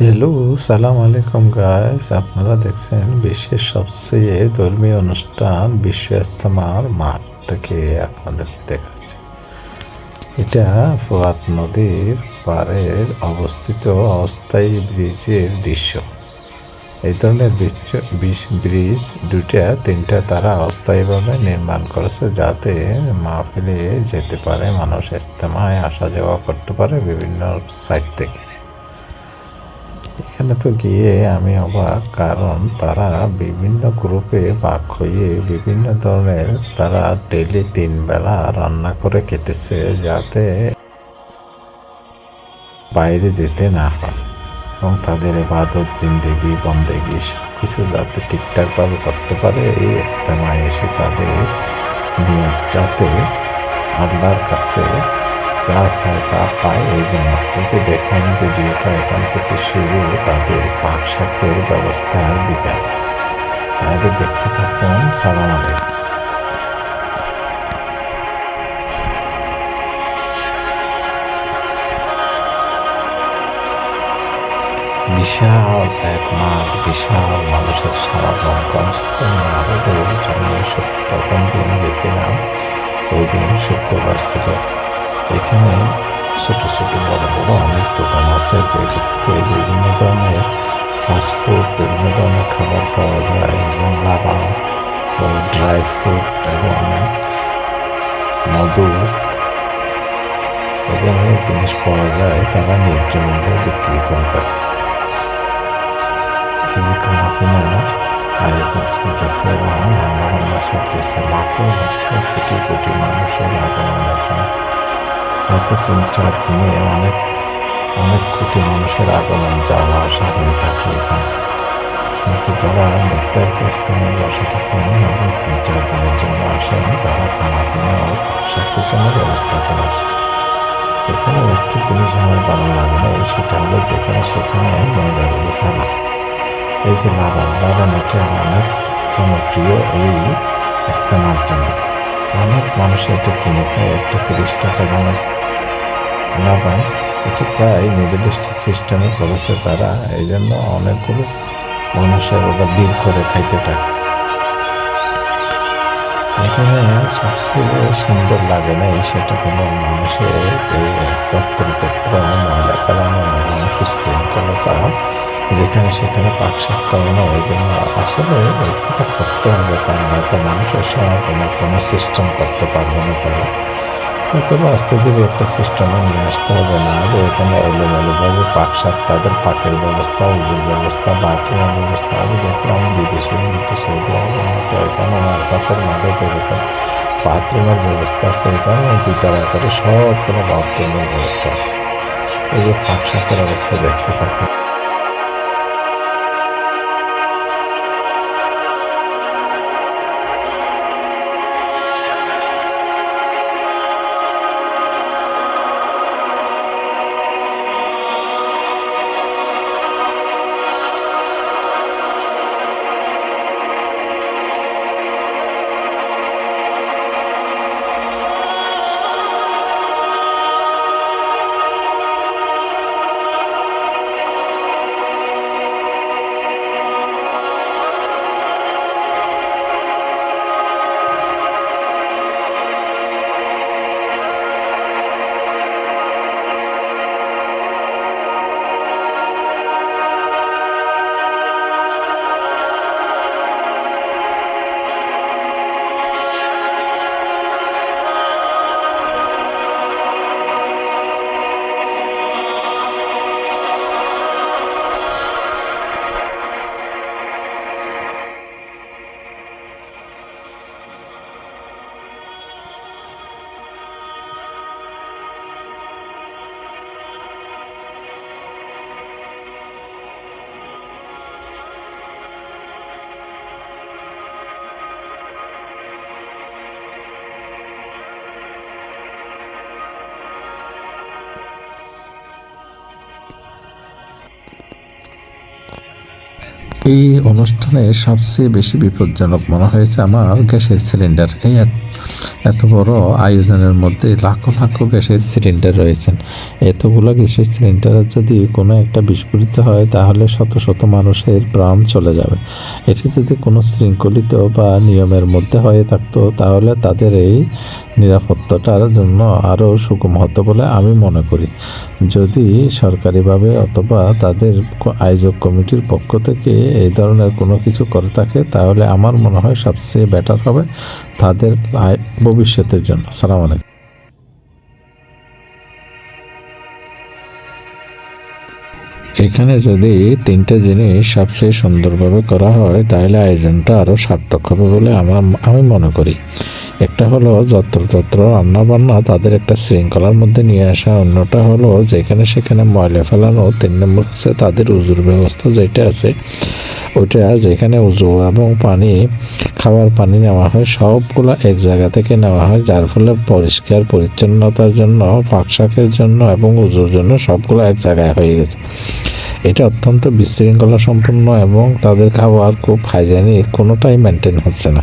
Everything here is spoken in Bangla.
হ্যালো সালাম আলাইকুম গাইস আপনারা দেখছেন বিশ্বের সবচেয়ে ধর্মীয় অনুষ্ঠান, বিশ্ব ইস্তেমার মাঠ থেকে আপনাদেরকে দেখাচ্ছি। এটা ফোয়াত নদীর পাড়ের অবস্থিত অস্থায়ী ব্রিজের দৃশ্য। এই ধরনের ব্রিজ দুইটা, তিনটা তারা অস্থায়ীভাবে নির্মাণ করেছে যাতে মাহফিলে যেতে পারে, মানুষ ইস্তেমায় আসা যাওয়া করতে পারে বিভিন্ন সাইড থেকে। এখানে তো গিয়ে আমি অবাক, কারণ তারা বিভিন্ন গ্রুপে ভাগ হয়ে বিভিন্ন ধরনের তারা ডেলি তিন বেলা রান্না করে খেতেছে যাতে বাইরে যেতে না হয় এবং তাদের এবাদত, জিন্দেগি, বন্দেগি সব কিছু যাতে ঠিকঠাকভাবে করতে পারে, এই ইস্তেমায় এসে তাদের নিয়ত যাতে আল্লাহর কাছে যা চায় তা পায়। এই জন্য এই দেখুন ভিডিওটা এখান থেকে শুরু, তাদের পাক ব্যবস্থার বিকাল তাহলে দেখতে থাকুন। সালাম আলাইকুম। বিশাল এক মাঠ বিশাল মানুষের সমাগম কমসে কম প্রথম দিন গেছিলাম। ওই দিন শুক্রবার ছিল। এখানে ছোট ছোট বড় বড় অনেক দোকান আছে, যেগুলোতে বিভিন্ন ধরনের ফাস্টফুড বিভিন্ন ধরনের খাবার পাওয়া যায় এবং লাভা ড্রাই ফ্রুট এবং মধু এই ধরনের জিনিস পাওয়া যায় তারা ন্যায্য মূল্যে বিক্রি করে থাকে। যে খানাপিনার আয়োজন চলতেছে এবং রান্না বান্না চলতেছে। লাখো লক্ষ কোটি কোটি মানুষের আগমন এখানে। হয়তো তিন চার দিনে অনেক অনেক কোটি মানুষের আগমন যাওয়া আসা হয়ে থাকে এখানে। কিন্তু যারা নির্ধারিত স্থানে বসে থাকেন এবং তিন চার দিনের জন্য আসেন তারা খানা পিনা ও জন্য ব্যবস্থা করে আসে। এখানে একটি জিনিস আমার ভালো লাগে না, সেটা হলো যেখানে সেখানে ময়লাগুলো ফেলাছে এই যে লাবান লাবান এটা অনেক জনপ্রিয় এই ইস্তেমার জন্য। অনেক মানুষ এটা কিনে খায়, একটা তিরিশ টাকা দামের লাবান এটি প্রায় মিডল ইস্ট সিস্টেমে করেছে তারা এই জন্য অনেকগুলো মানুষের ওরা বিল করে খাইতে থাকে। এখানে সবচেয়ে সুন্দর লাগে না, এই সেটা কোনো মানুষের যে যত্র তত্র ময়লা ফেলানো এবং সুশৃঙ্খলতা যেখানে সেখানে পাক করানো এই জন্য আসলে করতে হবে কারণ এত মানুষের কোনো কোনো সিস্টেম করতে পারবে না তারা। হয়তো বা আস্তে ধীরে একটা সিস্টেমে নিয়ে আসতে হবে না। হলে এখানে এলোমেলোভাবে পাক শাক তাদের পাকের ব্যবস্থা উজুর ব্যবস্থা, বাথরুমের ব্যবস্থা, আমি দেখলাম বিদেশি কিন্তু সৌদি আরবের মতো এখানে মারফতের মাঠে যেরকম বাথরুমের ব্যবস্থা আছে, এখানে দুইতলা করে সব করে বাথরুমের ব্যবস্থা আছে। এই যে ফাঁক শাকের অবস্থা দেখতে থাকে অনুষ্ঠানে সবচেয়ে বেশি বিপজ্জনক মনে হয়েছে আমার গ্যাসের সিলিন্ডার। এই এত বড় আয়োজনের মধ্যে লাখো লাখো গ্যাসের সিলিন্ডার রয়েছেন এতগুলো গ্যাসের সিলিন্ডার যদি কোনো একটা বিস্ফোরিত হয়, তাহলে শত শত মানুষের প্রাণ চলে যাবে। এটি যদি কোনো শৃঙ্খলিত বা নিয়মের মধ্যে হয়ে থাকতো, তাহলে তাদের এই নিরাপত্তাটার জন্য আরও সুগম হতো বলে আমি মনে করি। যদি সরকারিভাবে অথবা তাদের আয়োজক কমিটির পক্ষ থেকে এই ধরনের কোনো কিছু করে থাকে, তাহলে আমার মনে হয় সবচেয়ে বেটার হবে তাদের আয়- ভবিষ্যতের জন্য। সালাম আলাইকুম। এখানে যদি তিনটে জিনিস সবচেয়ে সুন্দরভাবে করা হয়, তাহলে আয়োজনটা আরও সার্থক হবে বলে আমার, আমি মনে করি। একটা হলো যত্রতত্র রান্নাবান্না, তাদের একটা শৃঙ্খলার মধ্যে নিয়ে আসা। অন্যটা হলো যেখানে সেখানে ময়লা ফেলানো। তিন নম্বর হচ্ছে তাদের উজুর ব্যবস্থা যেটা আছে, ওইটা যেখানে উজু এবং পানি খাওয়ার পানি নেওয়া হয়, সবগুলো এক জায়গা থেকে নেওয়া হয়, যার ফলে পরিষ্কার পরিচ্ছন্নতার জন্য পাকশাকের জন্য এবং উজুর জন্য সবগুলো এক জায়গায় হয়ে গেছে। এটা অত্যন্ত বিশৃঙ্খলা সম্পন্ন এবং তাদের খাবার খুব হাইজেনিক কোনোটাই মেনটেন হচ্ছে না।